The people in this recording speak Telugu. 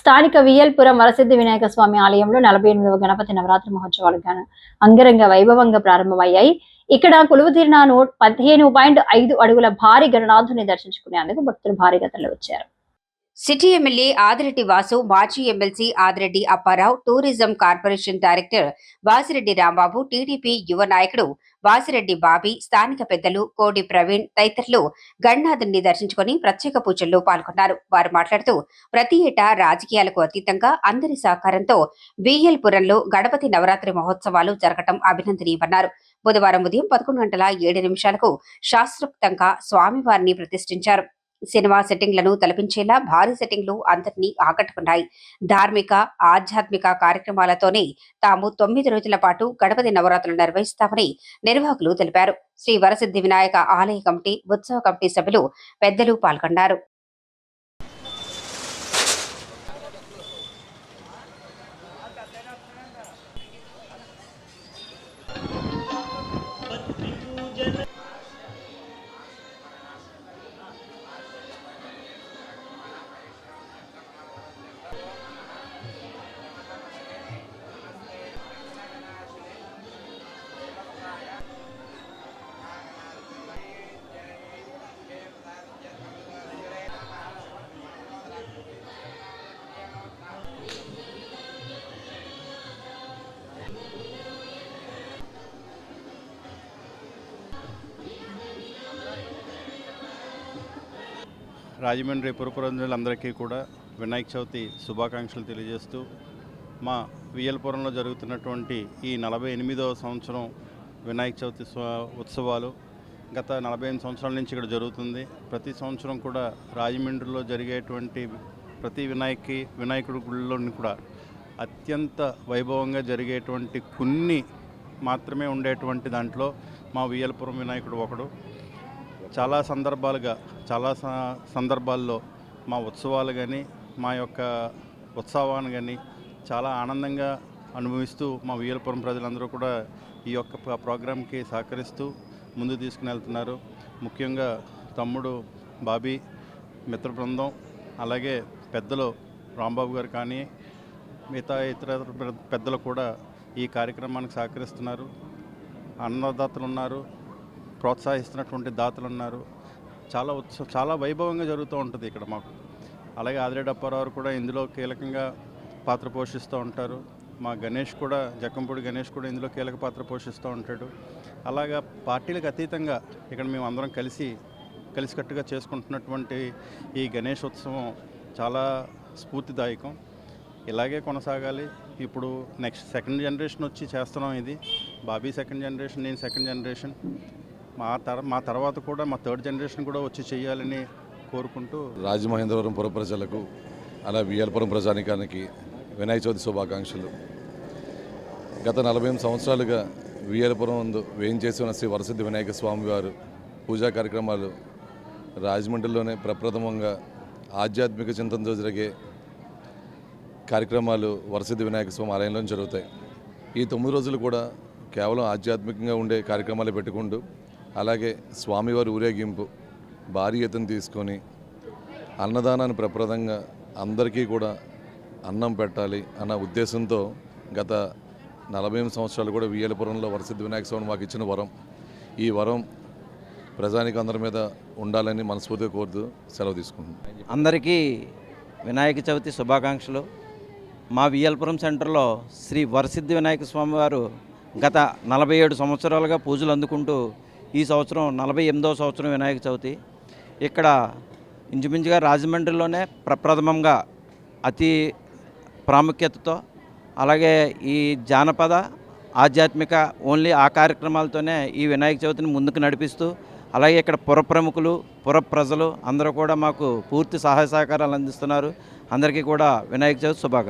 స్థానిక వియల్పురం వరసిద్ధి వినాయక స్వామి ఆలయంలో నలభై ఎనిమిదవ గణపతి నవరాత్రి మహోత్సవాలు గాను అంగరంగ వైభవంగా ప్రారంభమయ్యాయి. ఇక్కడ కొలువుతీరిన నూట పదిహేను పాయింట్ ఐదు అడుగుల భారీ గణనాథుని దర్శించుకునేందుకు భక్తులు భారీగా తరలివచ్చారు సిటీ ఎమ్మెల్యే ఆదిరెడ్డి వాసు మాజీ MLC Adireddy Apparao tourism corporation director Vasireddy Rambabu TDP యువ నాయకుడు వాసిరెడ్డి బాబీ స్థానిక పెద్దలు కోడి ప్రవీణ్ తదితరులు గణనాథుని దర్శించుకొని ప్రత్యేక పూజల్లో పాల్గొన్నారు. వారు మాట్లాడుతూ ప్రతి ఏటా రాజకీయాలకు అతీతంగా అందరి సహకారంతో విఎల్పురంలో గణపతి నవరాత్రి మహోత్సవాలు జరగటం అభినందనీయమన్నారు. బుధవారం ఉదయం పదకొండు గంటల ఏడు నిమిషాలకు శాస్త్రోక్తంగా స్వామివారిని ప్రతిష్ఠించారు. సినిమా సెట్టింగ్లను తలపించేలా భారీ సెట్టింగ్లు అందరినీ ఆకట్టుకున్నాయి. ధార్మిక ఆధ్యాత్మిక కార్యక్రమాలతోనే తాము తొమ్మిది రోజుల పాటు గణపతి నవరాత్రులు నిర్వహిస్తామని నిర్వాహకులు తెలిపారు. శ్రీ వరసిద్ధి వినాయక ఆలయ కమిటీ ఉత్సవ కమిటీ సభ్యులు పెద్దలు పాల్గొన్నారు. రాజమండ్రి పురపురంజులందరికీ కూడా వినాయక చవితి శుభాకాంక్షలు తెలియజేస్తూ మా వియల్పురంలో జరుగుతున్నటువంటి ఈ నలభై ఎనిమిదవ సంవత్సరం వినాయక చవితి ఉత్సవాలు గత నలభై ఎనిమిది సంవత్సరాల నుంచి ఇక్కడ జరుగుతుంది. ప్రతి సంవత్సరం కూడా రాజమండ్రిలో జరిగేటువంటి ప్రతి వినాయకి వినాయకుడి గుళ్ళలోని కూడా అత్యంత వైభవంగా జరిగేటువంటి కొన్ని మాత్రమే ఉండేటువంటి దాంట్లో మా వియల్పురం వినాయకుడు ఒకడు. చాలా సందర్భాలుగా చాలా సందర్భాల్లో మా ఉత్సవాలు కానీ మా యొక్క ఉత్సవాన్ని కానీ చాలా ఆనందంగా అనుభవిస్తూ మా వీరపురం ప్రజలందరూ కూడా ఈ యొక్క ప్రోగ్రాంకి సహకరిస్తూ ముందు తీసుకుని వెళ్తున్నారు. ముఖ్యంగా తమ్ముడు బాబీ మిత్ర బృందం అలాగే పెద్దలు రాంబాబు గారు కానీ మిగతా ఇతర పెద్దలు కూడా ఈ కార్యక్రమానికి సహకరిస్తున్నారు. అన్నదాతలు ఉన్నారు. ప్రోత్సహిస్తున్నటువంటి దాతలు ఉన్నారు. చాలా ఉత్సవ చాలా వైభవంగా జరుగుతూ ఉంటుంది ఇక్కడ మాకు. అలాగే ఆదిరెడ్డి అప్పారావు కూడా ఇందులో కీలకంగా పాత్ర పోషిస్తూ ఉంటారు. మా గణేష్ కూడా జక్కంపూడి గణేష్ కూడా ఇందులో కీలక పాత్ర పోషిస్తూ ఉంటాడు. అలాగా పార్టీలకు అతీతంగా ఇక్కడ మేము అందరం కలిసి కలిసికట్టుగా చేసుకుంటున్నటువంటి ఈ గణేష్ ఉత్సవం చాలా స్ఫూర్తిదాయకం. ఇలాగే కొనసాగాలి. ఇప్పుడు నెక్స్ట్ సెకండ్ జనరేషన్ వచ్చి చేస్తున్నాం ఇది. బాబీ సెకండ్ జనరేషన్ నేను సెకండ్ జనరేషన్. మా తర మా తర్వాత కూడా మా థర్డ్ జనరేషన్ కూడా వచ్చి చేయాలని కోరుకుంటూ రాజమహేంద్రవరం పుర ప్రజలకు అలా వియల్పురం ప్రజానికానికి వినాయక చవితి శుభాకాంక్షలు. గత నలభై ఎనిమిది సంవత్సరాలుగా వియల్పురం నందు వేయించేసి ఉన్న శ్రీ వరసిద్ధి వినాయక స్వామి వారు పూజా కార్యక్రమాలు రాజమండ్రిలోనే ప్రప్రథమంగా ఆధ్యాత్మిక చింతనతో జరిగే కార్యక్రమాలు వరసిద్ధి వినాయక స్వామి ఆలయంలో జరుగుతాయి. ఈ తొమ్మిది రోజులు కూడా కేవలం ఆధ్యాత్మికంగా ఉండే కార్యక్రమాలు పెట్టుకుంటూ అలాగే స్వామివారి ఊరేగింపు భారీ ఎత్తున తీసుకొని అన్నదానాన్ని ప్రప్రదంగా అందరికీ కూడా అన్నం పెట్టాలి అన్న ఉద్దేశంతో గత నలభై ఎనిమిది సంవత్సరాలు కూడా వియ్యలపురంలో వరసిద్ధి వినాయక స్వామి మాకు ఇచ్చిన వరం. ఈ వరం ప్రజానికి అందరి మీద ఉండాలని మనస్ఫూర్తిగా కోరుతూ సెలవు తీసుకుంటున్నాను అందరికీ వినాయక చవితి శుభాకాంక్షలు. మా వియల్పురం సెంటర్లో శ్రీ వరసిద్ధి వినాయక స్వామి వారు గత నలభై ఏడు సంవత్సరాలుగా పూజలు అందుకుంటూ ఈ సంవత్సరం నలభై ఎనిమిదవ సంవత్సరం వినాయక చవితి. ఇక్కడ ఇంచుమించుగా రాజమండ్రిలోనే ప్రప్రథమంగా అతి ప్రాముఖ్యతతో అలాగే ఈ జానపద ఆధ్యాత్మిక ఓన్లీ ఆ కార్యక్రమాలతోనే ఈ వినాయక చవితిని ముందుకు నడిపిస్తూ అలాగే ఇక్కడ పుర ప్రముఖులు పుర ప్రజలు అందరూ కూడా మాకు పూర్తి సహాయ సహకారాలు అందిస్తున్నారు. అందరికీ కూడా వినాయక చవితి శుభాకాంక్షలు.